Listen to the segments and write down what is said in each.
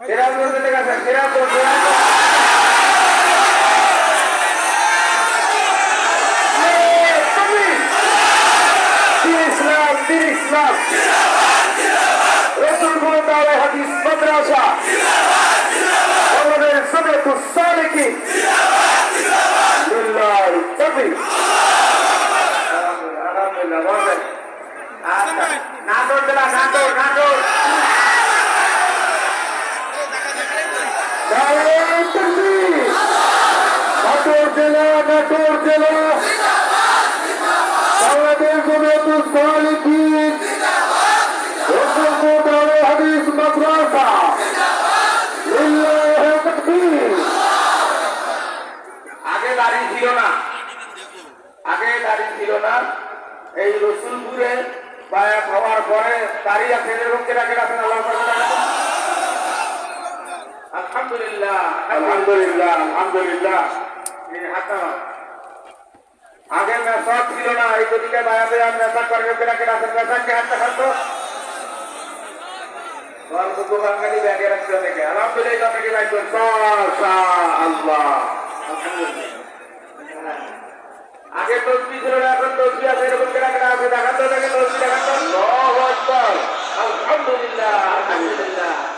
সিরাজগঞ্জ থেকে আসেন সিরাজগঞ্জ ইসলাম দিন ইসলাম রসুলপুরে দাওয়া হাদিস মাদ্রাসা আমাদের সবেতু সালিকি বিল্লাহ তাকবীর আলহামদুলিল্লাহ বলেন আচ্ছা নাটোর জেলা নাটোর নাটোর দাওয়াত তাকবীর নাটোর জেলা নাটোর জেলা বাংলাদেশ জমিয়তু সালিকিন রসুলপুর দাওয়া হাদিস মাদ্রাসা বিল্লাহ তাকবীর আগে দাড়ি ছিল না আগে দাড়ি ছিল না এই রসুলপুরে বায়াত হওয়ার পরে দাড়ি আছে এরকম কেনা কেনা আছেন আল্লাহ আলহামদুলিল্লাহ আলহামদুলিল্লাহ আলহামদুলিল্লাহ হাতা আগে মেসাক ছিল না এই গতিকে বায়াতে আর মেসাক করে কেনা কেনা মেসাককে হাতটা খাতো গল্প বাঙালি ব্যাগে রাখছে অনেকে আলহামদুলিল্লাহ অনেকে রাখবেন আল্লাহ আগে তসবি ছিল না এখন তসবি আছে এরকম কেনা কেনা আছে দেখান দেখে তসবি দেখান তো আল্লাহু আকবার আলহামদুলিল্লাহ আলহামদুলিল্লাহ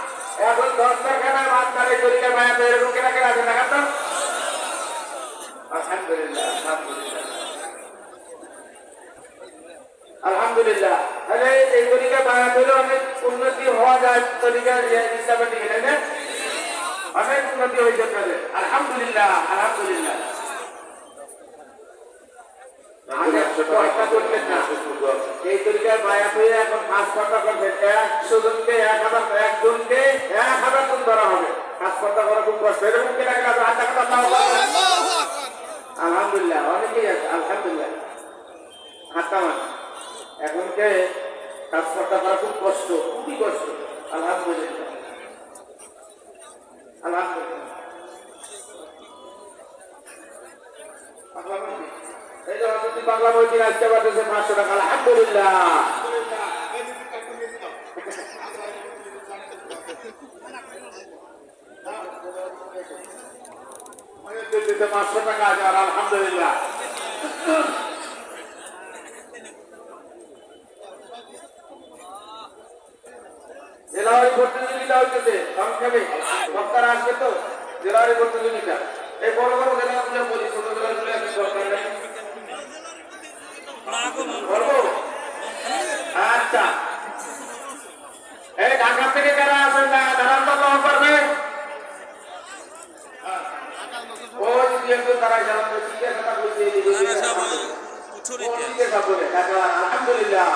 আলহামদুলিল্লাহ আলহামদুলিল্লাহ। এই তরিকা মায়া হলে অনেক উন্নতি হওয়া যায় তরিকা হিসাবে দিকে না? অনেক উন্নতি হয়েছে তাহলে। আলহামদুলিল্লাহ আলহামদুলিল্লাহ। আগে পয়সা করতেন না। এই তরিকার মায়া হয়ে এখন পাঁচ কথা করবেন একশো জনকে এক হাজার একজনকে এক হাজার জন ধরা হবে পাঁচ কথা করা খুব কষ্ট এরকম কেনা কেনা আছে, হাজার কথা তাও পারবে না। আলহামদুলিল্লাহ, অনেকেই আলহামদুলিল্লাহ। হাতামান এখনকে কাজ করতে করা খুব কষ্ট, খুবই কষ্ট। আলহামদুলিল্লাহ। আলহামদুলিল্লাহ। এই যে বাংলা বইটি আসতে পারতেছে পাঁচশো টাকা। আলহামদুলিল্লাহ। দিতে পাঁচশো টাকা আছে আর আলহামদুলিল্লাহ। এই বড় বড় আচ্ছা। এই ঢাকা থেকে যারা আসেন না দাঁড়ান তো কম করবে ও যদি একটু তারা জানান তো ঠিক আছে কথা বলছে এই যে- আলহামদুলিল্লাহ।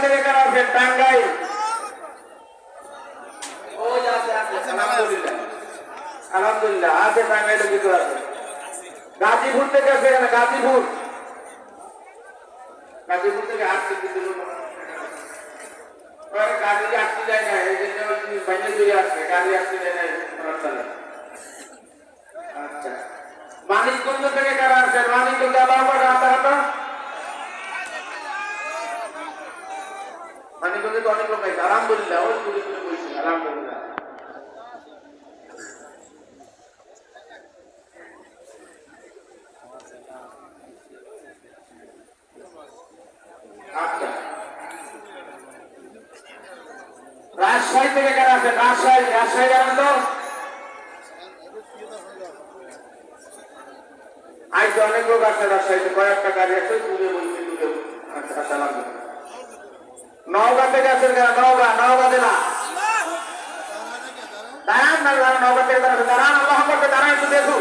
থেকে কারা ও আছে আলহামদুলিল্লাহ। আলহামদুলিল্লাহ আছে আছে। গাজীপুর থেকে আছে এখানে গাজীপুর। গাজীপুর থেকে আসছে কিন্তু গাড়ি আসতে যায় না এই জন্য বাইরে আসছে গাড়ি আসতে যায় না আচ্ছা। মানিকগঞ্জ থেকে কারা আসছে মানিকগঞ্জ আবার মানিকগঞ্জে তো অনেক লোক আছে। আলহামদুলিল্লাহ আলহামদুলিল্লাহ। আচ্ছা। রাজশাহী থেকে কারা আছে? রাজশাহী রাজশাহী জানেন তো? আজ অনেক লোক আছে রাজশাহীতে কয়েকটা গাড়ি আছে দূরে বলছে দূরে আচ্ছা আচ্ছা লাগবে নওগাঁ থেকে আছেন কেন? নওগাঁ নওগাঁ জেলা দাঁড়ান না, দাঁড়ান নওগাঁ থেকে দাঁড়ান দাঁড়ান আল্লাহ করতে দাঁড়ান একটু দেখুন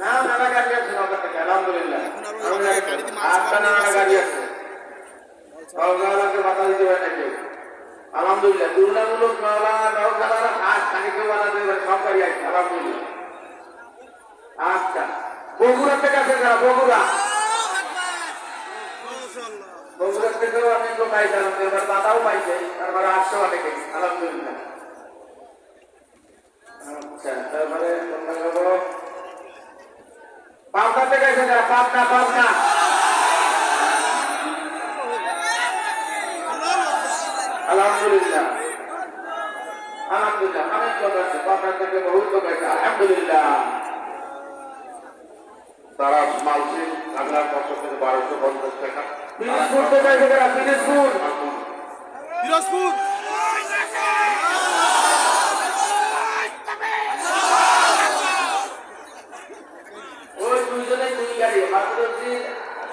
না নানা গাড়ি আছে নওগাঁ থেকে আলহামদুলিল্লাহ আটটা নানা গাড়ি আছে নওগাঁকে মাথা দিতে হয় নাকি আলহামদুলিল্লাহ তুলনামূলক মাওলানা নওগালার হাত তাকে কেউ বানাতে পারে সরকারি আছে আলহামদুলিল্লাহ আচ্ছা বগুড়া যারা বগুড়া বগুড়া থেকেও অনেক লোক আলহামদুলিল্লাহ এবার দাদাও পাইছে আলহামদুলিল্লাহ। আচ্ছা আলহামদুলিল্লাহ, অনেক লোক আছে, পাবনা থেকে বহুত লোক আছে, আলহামদুলিল্লাহ। তারা মালচিন বাংলার পক্ষ থেকে বারোশো পঞ্চাশ টাকা। থেকে দিনাজপুর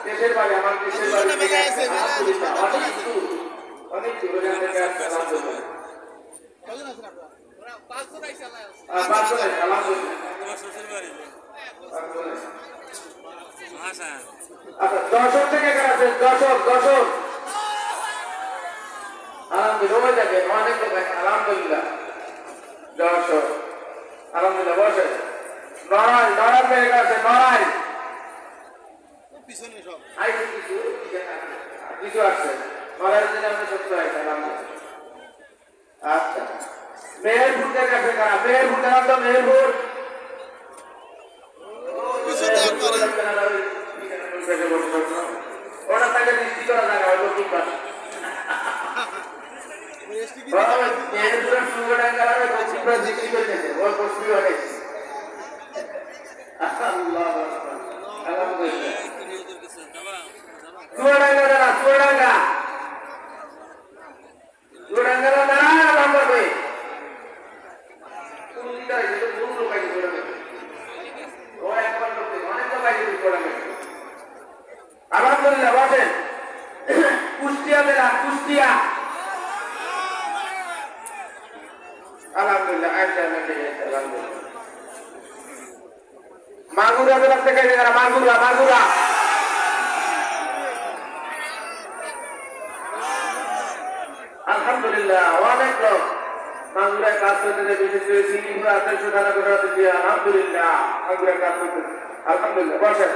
দেশের বাড়ি আমার দেশের বাড়ি অনেক অনেক থেকে আলহামদুলিল্লাহ। আচ্ছা দেখেন আলহামদুলিল্লাহ। আলহামদুলিল্লাহ বসে নড়াই নড়াই নড়াই পিছনে সব। কিছু কিছু আসছে নড়াইয়ের জন্য আপনি সত্য আলহামদুলিল্লাহ। আচ্ছা। মেহেরপুর থেকে কারা? মেহেরপুর জানান তো মেহেরপুর পিছনে একবারে ওটা তাকে দৃষ্টি করা জায়গা হয়তো কি পারে এসটি কি মেহেরপুরের সুন্দরডাঙ্গা আর পশ্চিম পাশ দৃষ্টি করতেছে ওর পশ্চিমে অনেক আল্লাহ আলহামদুলিল্লাহ চুয়াডাঙ্গা দাঁড়া চুয়াডাঙ্গা চুয়াডাঙ্গা দাঁড়া নাম করবে কোন দিকে আছে তো বহু লোক আছে চুয়াডাঙ্গা ও একবার লোক নেই, অনেক লোক আছে চুয়াডাঙ্গা আলহামদুলিল্লাহ বসেন কুষ্টিয়া জেলা কুষ্টিয়া আচ্ছা আলহামদুলিল্লাহ মাগুরা জেলা থেকে যারা মাগুরা মাগুরা। আলহামদুলিল্লাহ, অনেক লোক মাগুরায় কাজ করতেছে বিশেষ করে সিঙ্গিপুর আদর্শ থানা করে আলহামদুলিল্লাহ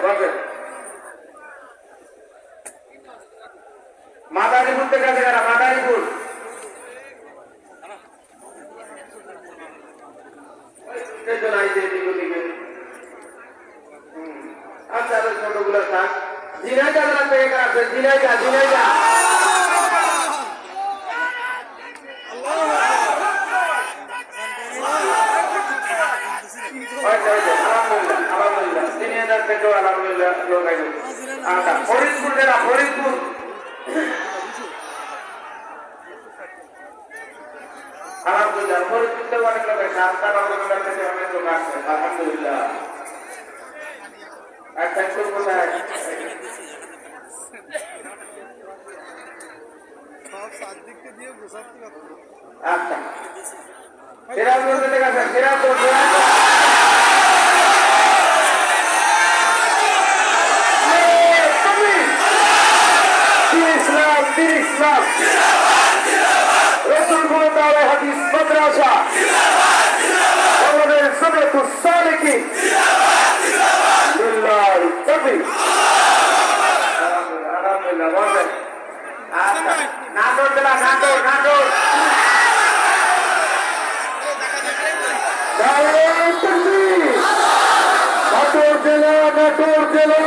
বসেন মাদারীপুর থেকে আছে যারা মাদারীপুর সেজন আইছে এদিক ওদিকে হুম। আচ্ছা ওই ছোটগুলো থাক ঝিনাইদা জেলা থেকে কারা আছে? ঝিনাইদা ঝিনাইদা আচ্ছা, আচ্ছা, আলহামদুলিল্লাহ, আলহামদুলিল্লাহ। ঝিনাইদার থেকেও আলহামদুলিল্লাহ লোক আইছে। আচ্ছা, ফরিদপুর জেলা ফরিদপুর। আলহামদুলিল্লাহ ফরিদপুর থেকে অনেক লোক আছে আস্তা নগর থেকে অনেক লোক আসছে আলহামদুলিল্লাহ। আর কোথায়? দিয়ে গোসাতে পারতো আচ্ছা। সিরাজগঞ্জ থেকে আছে সিরাজগঞ্জ সিরাজগঞ্জ ইসলাম দিন ইসলাম রসুলপুর দাওয়া হাদিস মাদ্রাসা। আমাদের সবেতু সালিকি বলেন আচ্ছা নাটোর জেলা নাটোর নাটোর। নাটোর জেলা নাটোর জেলা।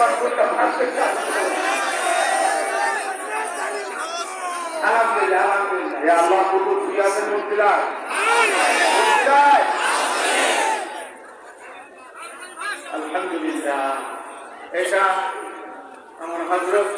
আলহামদুলিল্লাহ আলহামদুলিল্লাহ। আল্লাহ এটা আমার হজরত